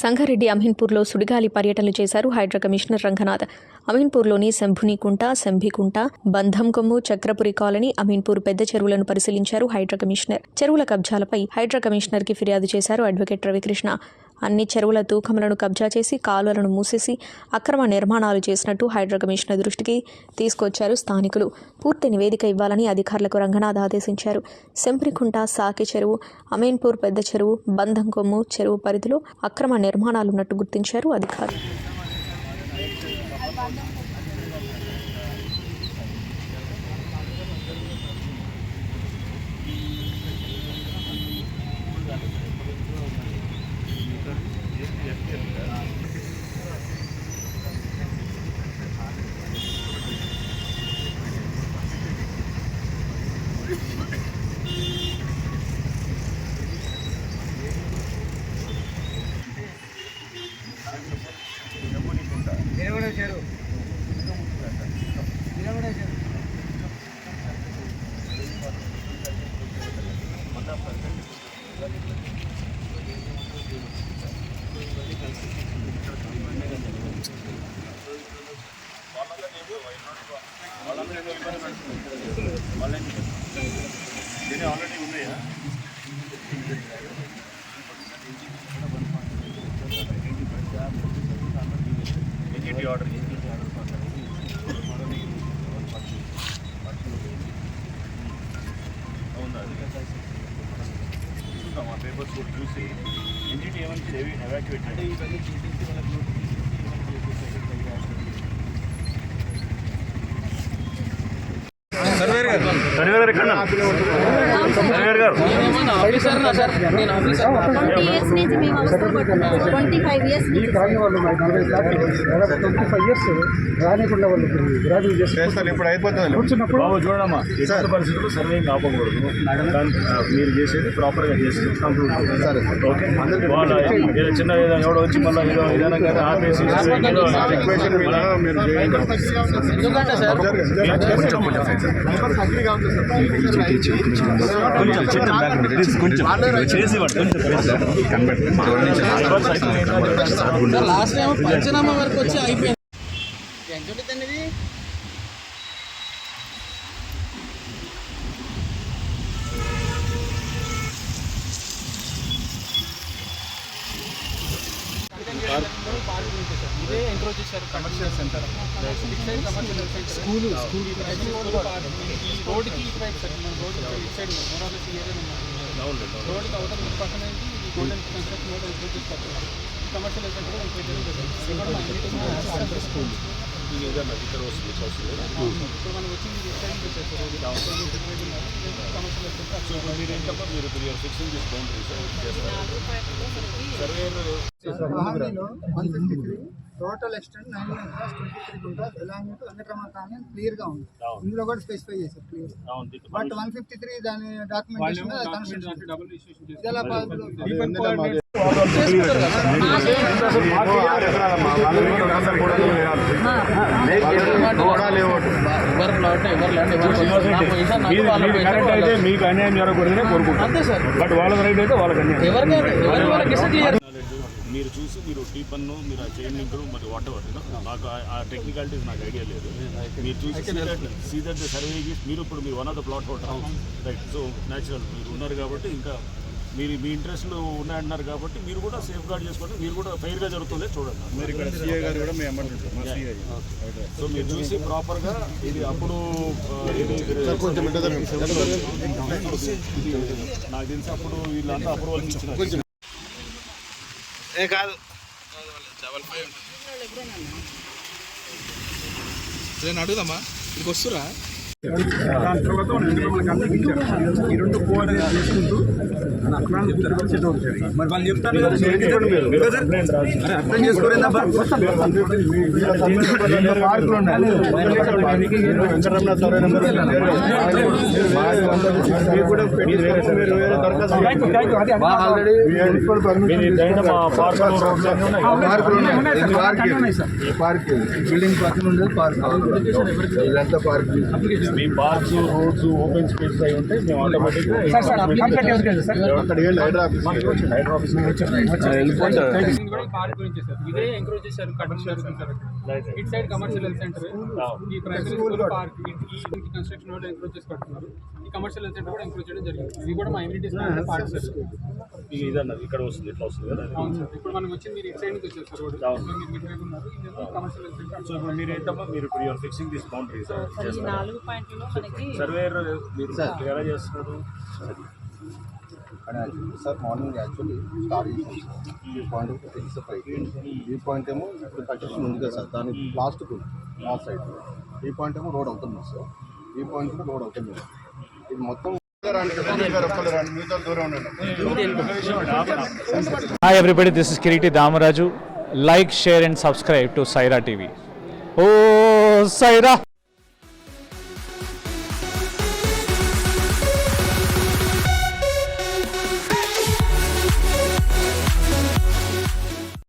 సంగారెడ్డి అమీన్పూర్లో సుడిగాలి పర్యటనలు చేశారు హైడ్రా కమిషనర్ రంగనాథ్. అమీన్పూర్లోని శంభునికుంట శంభికుంట బంధం కొమ్ము చక్రపురి కాలనీ అమీన్పూర్ పెద్ద చెరువులను పరిశీలించారు హైడ్రా కమిషనర్. చెరువుల కబ్జాలపై హైడ్రా కమిషనర్కి ఫిర్యాదు చేశారు అడ్వకేట్ రవికృష్ణ. అన్ని చెరువుల తూకములను కబ్జా చేసి కాలువలను మూసేసి అక్రమ నిర్మాణాలు చేసినట్టు హైడ్రా కమిషనర్ దృష్టికి తీసుకొచ్చారు స్థానికులు. పూర్తి నివేదిక ఇవ్వాలని అధికారులకు రంగనాథ్ ఆదేశించారు. సెంప్రికుంట సాకి చెరువు అమీన్పూర్ పెద్ద చెరువు బంధం కొమ్ము చెరువు పరిధిలో అక్రమ నిర్మాణాలు ఉన్నట్టు గుర్తించారు అధికారులు. Yes, yes. ఆల్రెడీ ఉన్నాయా ఎన్జిటి ఆర్డర్ అవునా చూద్దాం ఆ పేపర్స్ కూడా చూసి ఎన్జిటి ఏమని ఎవాక్యువేట్ అంటే ఇవన్నీ సర్వేర్ గారు. ఎక్కడ సర్వేర్ గారు. ట్వంటీ ఇయర్స్ నుంచి మేము అవసరం పడుతున్నాం ట్వంటీ ఫైవ్ ఇయర్స్ నుంచి రాని వాళ్ళు మరి నలభై దాదాపు ట్వంటీ ఫైవ్ ఇయర్స్ రానికుండా వాళ్ళు గ్రాడ్యుయేట్ చేసి చేస్తారు ఇప్పుడు అయిపోతుంది కూర్చున్నప్పుడు బాబు చూడమ్మా ఎటువంటి పరిస్థితుల్లో సర్వేయింగ్ ఆపకూడదు మీరు చేసేది ప్రాపర్గా చేసి కంప్లీట్ సరే ఓకే వాళ్ళ ఏదో చిన్న ఏదో ఎవడో వచ్చి మళ్ళీ ఏదో ఏదైనా కానీ ఆపేసి కొంచెం కొంచెం సైడ్ సార్. కొంచెం చిన్న బ్యాక్ ఉంది. కొంచెం. చేసి లాస్ట్ టైం పంచనామా వరకు వచ్చి అయిపోయింది. ఎంత ఉంటుంది ఇది? ఇదే ఇంట్రోజ్ చేశారు. Commercial centre commercial school school రోడ్కి ఇటువైపు సార్. మన రోడ్ ఇటు సైడ్ మోరాలస్ ఏరియా రోడ్కి అవతల పక్కన గోల్డెన్ కన్స్ట్రక్షన్ రోడ్ ఇంట్రోజ్ చేస్తారు కమర్షియల్ సెంటర్ ఇంట్రోజ్ స్కూల్ ఏదైనా ఇక్కడ వస్తుంది ఇప్పుడు మనం వచ్చింది కమర్షియల్ సో ఇప్పుడు మీరు ఏంటమ్మా? మీరు ఇప్పుడు ఫిక్సింగ్ దిస్ బౌండరీస్ చేస్తారు? Total extent nine class twenty three ఉంటుంది ఎలాంగ్ వెంకటరమణ కాలనీ క్లియర్గా ఉంది. ఇందులో కూడా స్పెసిఫై చేశారు clear but one fifty three దాని డాక్యుమెంటేషన్ మీకు అన్యాయం జరగకూడదనే కోరుకుంటాం అంతే సార్. బట్ వాళ్ళ రైట్ అయితే వాళ్ళకి అన్యాయం. ఎవరికైనా ఎవరి వాళ్ళకి ఇస్తే క్లియర్ మీరు చూసి మీరు టీ పన్ను మీరు ఆ చైన్ లింక్ మరి వాట్ ఎవర్ నాకు ఆ- టెక్నికాలిటీస్ నాకు ఐడియా లేదు మీరు చూసి సీ దట్ సర్వే మీరు ఇప్పుడు మీరు one of the plot hotel right so natural మీరు ఉన్నారు కాబట్టి ఇంకా మీరు మీ ఇంట్రెస్ట్లు ఉన్నాయంటున్నారు కాబట్టి మీరు కూడా సేఫ్ గార్డ్ చేసుకోండి మీరు కూడా ఫెయిర్గా జరుగుతుంది చూడండి సో మీరు చూసి ప్రాపర్గా ఇది అప్పుడు నాకు తెలిసి అప్పుడు వీళ్ళంతా అప్రూవల్ ఇచ్చిన ఏ కాదు. డబల్ ఫైవ్ నేను అడుగుదామా? ఇక్కడికి వస్తురా? దాని తర్వాత మనకి అందించారు ఈ రెండు కోఆర్డినేట్ చేసుకుంటూ అక్కడ సెట్ మరి వాళ్ళు చెప్తారు కదా, అర్థం చేసుకోలేదా పార్క్ బిల్డింగ్ పక్కన ఉండేది పార్క్ ఇదంతా పార్క్ మీ పార్క్స్ రోడ్స్ ఓపెన్ స్పేస్ అయి ఉంటే మేము ఆటోమేటిక్గా వెళ్ళి హైదరాబాద్ హైదరాబాద్ ఆఫీస్ వెళ్ళిపోతారు పార్క్ గురించి సార్ ఇదే ఎంకరేజ్ చేశారు అక్కడ. ఇటు సైడ్ కమర్షియల్ హెల్త్ సెంటర్ ఈ ప్రైమరీ స్కూల్ పార్క్ ఈ కన్స్ట్రక్షన్ వాళ్ళు ఎంకరేజ్ చేసి కట్టున్నారు ఈ కమర్షియల్ హెల్త్ సెంటర్ కూడా ఎంకరేజ్ చేయడం జరిగింది ఇది కూడా మా ఇమ్యూనిటీస్ పార్ట్ సార్ ఇది ఇదన్నది ఇక్కడ వస్తుంది ఇట్లా వస్తుంది కదా? అవును సార్. ఇప్పుడు మనం వచ్చి మీరు ఇటు సైడ్ నుంచి వచ్చారు సార్ రోడ్ మీరు ఇటువైపు ఉన్నారు. ఇదేమో కమర్షియల్ హెల్త్ సెంటర్ సో ఇప్పుడు మీరు ఏంటమ్మా మీరు ఇప్పుడు యూఆర్ ఫిక్సింగ్ దిస్ బౌండరీ ఈ నాలుగు పాయింట్లలో మనకి సర్వేయర్ మీరు ఎలా చేస్తున్నారు. అని actually sir morning actually start చేసాం ఈ పాయింట్ ఫిక్సప్ అయిపోయింది ఈ పాయింట్ ఏమో ఇప్పుడు కన్స్ట్రక్షన్ ఉంది కదా సార్ దాని లాస్ట్కు ఉంది ఆ సైడ్ ఈ పాయింట్ ఏమో రోడ్ అవుతుంది సార్ ఈ పాయింట్ కూడా రోడ్ అవుతుంది. ఇది మొత్తం hi everybody this is Kireeti Damaraju like share and subscribe to Saira TV oh Sye Raa